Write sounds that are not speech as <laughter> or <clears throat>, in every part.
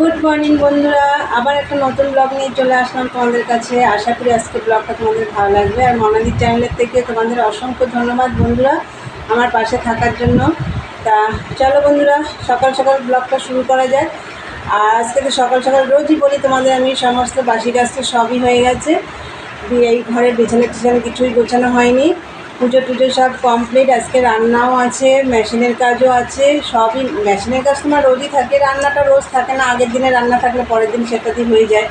Good morning বন্ধুরা। আবার একটা নতুন ব্লগ নিয়ে চলে আসলাম তোমাদের কাছে। আশা করি আজকে ব্লগটা তোমাদের ভালো লাগবে। আর মনাদির চ্যানেলের থেকে তোমাদের অসংখ্য ধন্যবাদ বন্ধুরা আমার পাশে থাকার জন্য। তা চলো বন্ধুরা, সকাল সকাল ব্লগটা শুরু করা যাক। আর আজকে তো সকাল সকাল রোজই বলি তোমাদের, আমি সমস্ত বাসি গাছ তো সবই হয়ে গেছে। এই ঘরের বিছানা টিছানা কিছুই গোছানো হয়নি। পুজো টুজো সব কমপ্লিট আজকে রান্নাও আছে মেশিনের কাজও আছে, সবই মেশিনের কাজ তোমার রোজই থাকে, রান্নাটা রোজ থাকে না, আগের দিনে রান্না থাকলে পরের দিন সেটা দিয়ে হয়ে যায়।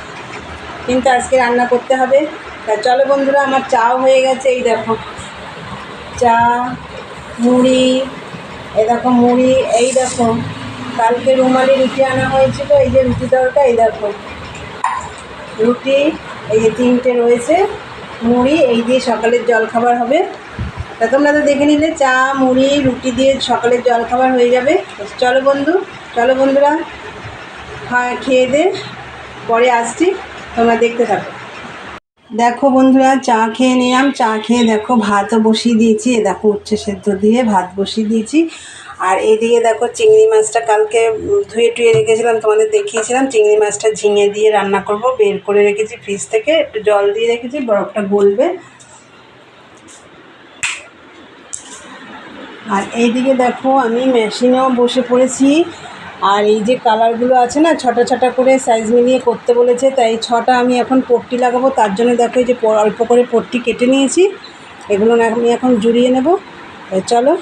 কিন্তু আজকে রান্না করতে হবে। তা চলো বন্ধুরা, আমার চাও হয়ে গেছে, এই দেখো। চা, মুড়ি, এই দেখো মুড়ি, এই দেখো। কালকে রুমালি রুটি আনা হয়েছিল, এই যে রুটি তরকা এই দেখো। রুটি, এই যে তিনটে রয়েছে, মুড়ি, এই দিয়ে সকালের জলখাবার হবে। তা তোমরা তো দেখে নিলে, চা, মুড়ি, রুটি দিয়ে সকালের জলখাবার হয়ে যাবে। চলো বন্ধু, চলো বন্ধুরা, খেয়ে দে, পরে আসছি, তোমরা দেখতে থাকো। দেখো বন্ধুরা, চা খেয়ে নিলাম, চা খেয়ে দেখো ভাতও বসিয়ে দিয়েছি দেখো উচ্ছে সেদ্ধ দিয়ে ভাত বসিয়ে দিয়েছি। আর এদিকে দেখো চিংড়ি মাছটা কালকে ধুয়ে টুয়ে রেখেছিলাম, তোমাদের দেখিয়েছিলাম, চিংড়ি মাছটা ঝিঙে দিয়ে রান্না করব, বের করে রেখেছি ফ্রিজ থেকে, একটু জল দিয়ে রেখেছি, বরফটা গলবে। আর এইদিকে দেখো, আমি মেশিনেও বসে পড়েছি। আর এই যে কালারগুলো আছে না, ছটা ছটা করে সাইজ মিলিয়ে করতে বলেছে, তাই ছটা আমি এখন পট্টি লাগাবো। তার জন্য দেখো এই যে অল্প করে পট্টি কেটে নিয়েছি। এগুলো আমি এখন জুড়িয়ে নেব। চলো।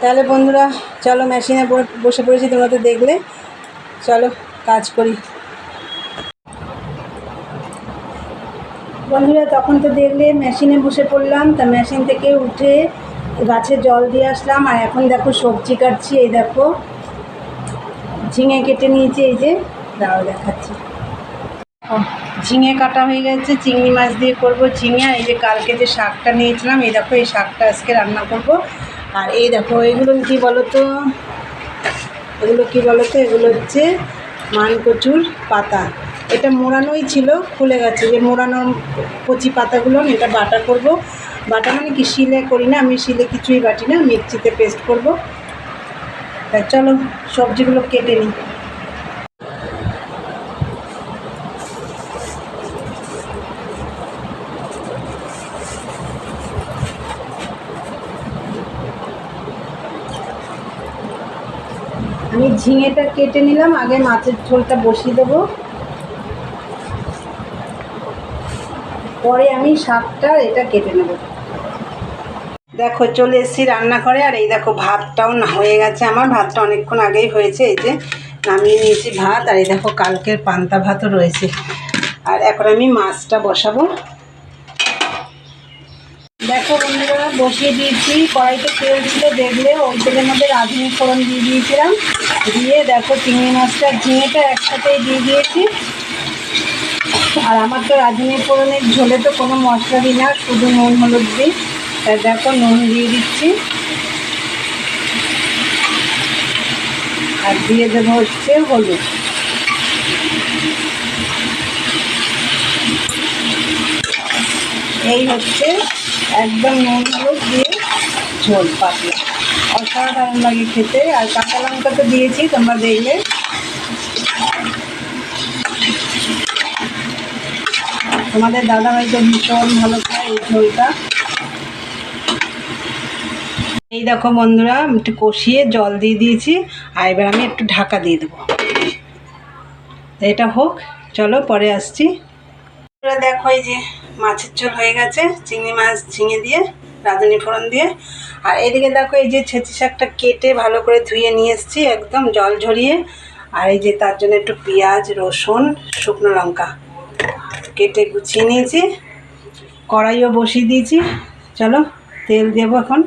তাহলে বন্ধুরা, চলো মেশিনে বসে পড়েছি, তোমরা তো দেখলে। চলো, কাজ করি। বন্ধুরা, তখন তো দেখলে মেশিনে বসে পড়লাম। তা মেশিন থেকে উঠে গাছে জল দিয়ে আসলাম, আর এখন দেখো সবজি কাটছি, এই দেখো। ঝিঙে কেটে নিয়েছি, এই যে, দাও দেখাচ্ছি। ঝিঙে কাটা হয়ে গেছে, চিংড়ি মাছ দিয়ে করব ঝিঙে, আর এই যে কালকে যে শাকটা নিয়েছিলাম, এই দেখো, এই শাকটা আজকে রান্না করব। আর এই দেখো, এগুলো কি বলো তো এগুলো কি বলো তো এগুলো হচ্ছে মানকচুর পাতা। এটা মোড়ানোই ছিল, খুলে গেছে। যে মোড়ানোর কচি পাতাগুলো, আমি এটা বাটা করব। বাটা মানে কি, শিলে করি না, আমি শিলে কিছুই বাটি না, মিক্সিতে পেস্ট করব। তা চলো, সবজিগুলো কেটে নিই। আমি ঝিঙেটা কেটে নিলাম, আগে মাছের ঝোলটা বসিয়ে দেবো। পরে আমি শাকটা এটা কেটে নেব। দেখো, চলে এসেছি রান্নাঘরে, আর এই দেখো, ভাতটাও না হয়ে গেছে আমার। ভাতটা অনেকক্ষণ আগেই হয়েছে, এই যে নামিয়ে নিয়েছি ভাত, আর এই দেখো, কালকের পান্তা ভাতও রয়েছে। আর এখন আমি মাছটা বসাবো। দেখো, বন্ধুরা, বসিয়ে দিয়েছি। কড়াইতে তেল ছিল, দেখলে ওই তেলের মধ্যে রাঁধুনি ফোড়ন দিয়ে দিয়েছিলাম। দিয়ে দেখো, চিংড়ি মাছটা, ঝিঙেটা একসাথেই দিয়ে দিয়েছি। আর আমার তো রাঁধুনি ফোড়নের ঝোলে তো কোনো মশলা দিই না, শুধু নুন, হলুদ দিই। তাই দেখো, নুন দিয়ে দিচ্ছি। আর দিয়ে দেবো হচ্ছে হলুদ। এই হচ্ছে একদম নুন, হলুদ দিয়ে ঝোল, পাতলা। অসাধারণ লাগে খেতে। আর কাঁচা লঙ্কা তো দিয়েছি, তোমরা দেখলে। তোমাদের দাদাভাই তো ভীষণ ভালো খায় এই ঝোলটা। এই দেখো বন্ধুরা একটু কষিয়ে জল দিয়ে দিয়েছি, আর এবার আমি একটু ঢাকা দিয়ে দেবো। এটা হোক, চলো পরে আসছি। দেখো এই যে মাছের ঝোল হয়ে গেছে, চিংড়ি মাছ ঝিঙে দিয়ে, রাঁধুনি ফোড়ন দিয়ে। আর এদিকে দেখো এই যে ছেঁচি শাকটা কেটে ভালো করে ধুয়ে নিয়ে এসেছি, একদম জল ঝরিয়ে। আর এই যে তার জন্য একটু পেঁয়াজ, রসুন, শুকনো লঙ্কা। কেটে গুছিয়ে নিয়েছি, কড়াইও বসিয়ে দিয়েছি। চলো, তেল দেবো এখন।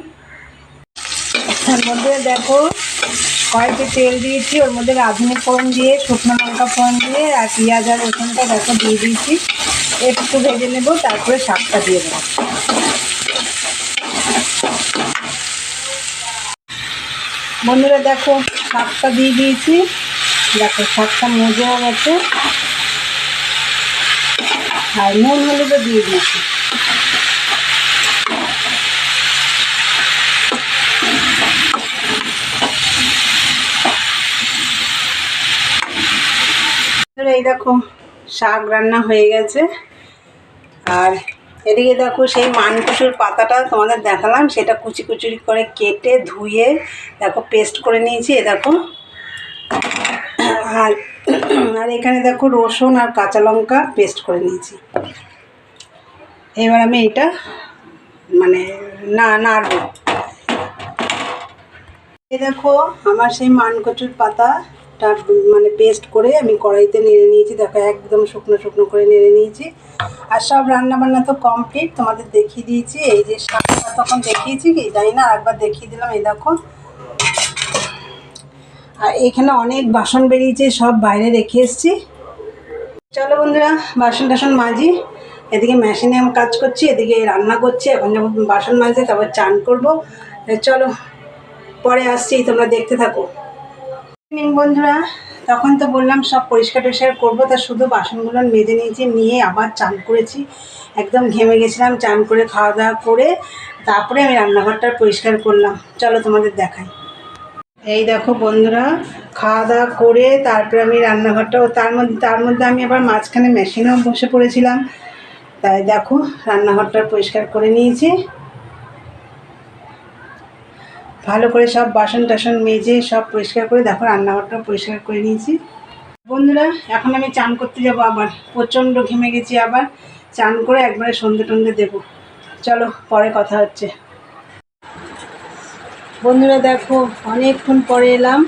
তার মধ্যে দেখো কড়াইতে তেল দিয়েছি, ওর মধ্যে রাঁধুনি ফোড়ন দিয়ে, শুকনো লঙ্কা ফোড়ন দিয়ে, আর পেঁয়াজ আর রসুনটা দেখো দিয়ে দিয়েছি। একটু ভেজে নেব, তারপরে শাকটা দিয়ে দেবো। বন্ধুরা দেখো, শাকটা দিয়ে দিয়েছি। দেখো, শাকটা মজেও গেছে। আর নুন হলুদও দিয়ে দিয়েছি। এই দেখো, শাক রান্না হয়ে গেছে। আর এদিকে দেখো, সেই মানকুচুর পাতাটা তোমাদের দেখালাম, সেটা কুচি কুচি করে কেটে ধুয়ে, দেখো পেস্ট করে নিয়েছি, এ দেখো। আর <clears throat> আর এখানে দেখো রসুন আর কাঁচা লঙ্কা পেস্ট করে নিয়েছি। এবার আমি এটা মানে না নাড়বো। এই দেখো আমার সেই মানকচুর পাতাটা মানে পেস্ট করে আমি কড়াইতে নেড়ে নিয়েছি। দেখো একদম শুকনো শুকনো করে নেড়ে নিয়েছি। আর সব রান্না বান্না তো কমপ্লিট তোমাদের দেখিয়ে দিয়েছি। এই যে শাকটা তখন দেখিয়েছি কি? জানি না একবার দেখিয়ে দিলাম। এই দেখো আর এখানে অনেক বাসন বেরিয়েছে, সব বাইরে রেখে এসেছি। চলো বন্ধুরা, বাসন টাসন মাজি। এদিকে মেশিনে আমি কাজ করছি, এদিকে রান্না করছি। এখন যখন বাসন মাজতে তারপর চান করব। চলো, পরে আসছি, তোমরা দেখতে থাকো। বন্ধুরা, তখন তো বললাম সব পরিষ্কার টরিষ্কার করব, তা শুধু বাসনগুলো মেজে নিয়েছি, নিয়ে আবার চান করেছি। একদম ঘেমে গেছিলাম, চান করে খাওয়া দাওয়া করে, তারপরে আমি রান্নাঘরটা পরিষ্কার করলাম। চলো তোমাদের দেখাই। এই দেখো বন্ধুরা, খাওয়া দাওয়া করে তারপরে আমি রান্নাঘরটাও তার মধ্যে তার মধ্যে আমি আবার মাঝখানে মেশিনেও বসে পড়েছিলাম। তাই দেখো, রান্নাঘরটা পরিষ্কার করে নিয়েছি। ভালো করে সব বাসন টাসন মেজে সব পরিষ্কার করে দেখো রান্নাঘরটা পরিষ্কার করে নিয়েছি। বন্ধুরা, এখন আমি চান করতে যাব আবার। প্রচণ্ড ঘেমে গেছি আবার। চান করে একবারে সন্ধে টন্ধে দেবো। চলো, পরে কথা হচ্ছে। বন্ধুরা দেখো, অনেকক্ষণ পরে এলাম।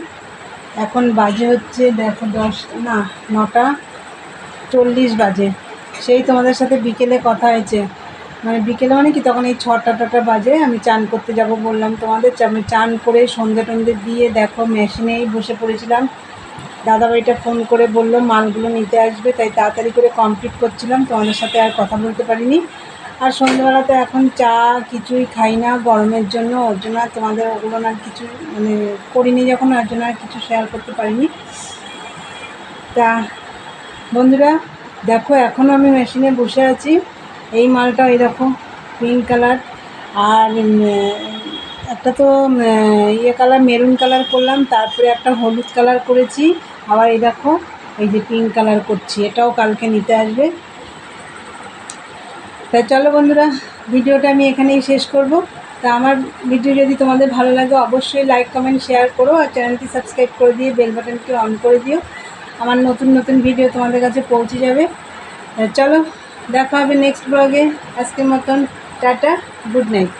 এখন বাজে হচ্ছে, দেখো দশ, না, নটা চল্লিশ বাজে। সেই তোমাদের সাথে বিকেলে কথা হয়েছে। মানে বিকেলে মানে কি, তখন এই ছটা টটা বাজে, আমি চান করতে যাব বললাম তোমাদের। আমি চান করে সন্ধে টন্ধে দিয়ে দেখো মেশিনেই বসে পড়েছিলাম। দাদাভাইটা ফোন করে বলল, মালগুলো নিতে আসবে, তাই তাড়াতাড়ি করে কমপ্লিট করছিলাম। তোমাদের সাথে আর কথা বলতে পারিনি। আর সন্ধ্যেবেলাতে এখন চা কিছুই খাই না, গরমের জন্য। ওর জন্য আর তোমাদের ওগুলো আর কিছু মানে করিনি যখন ওর জন্য আর কিছু শেয়ার করতে পারিনি। তা বন্ধুরা, দেখো এখনও আমি মেশিনে বসে আছি। এই মালটা এই দেখো পিঙ্ক কালার আর একটা তো ইয়ে কালার মেরুন কালার করলাম, তারপরে একটা হলুদ কালার করেছি। আবার এই দেখো, এই যে পিঙ্ক কালার করছি। এটাও কালকে নিতে আসবে। তাই চলো বন্ধুরা, ভিডিওটা আমি এখানেই শেষ করব। তা আমার ভিডিও যদি তোমাদের ভালো লাগে, অবশ্যই লাইক কমেন্ট শেয়ার করো আর চ্যানেলটি সাবস্ক্রাইব করে দিয়ে বেল বাটনটি অন করে দিও। আমার নতুন নতুন ভিডিও তোমাদের কাছে পৌঁছে যাবে। চলো, দেখা হবে নেক্সট ব্লগে আজকের মতন, টাটা গুড নাইট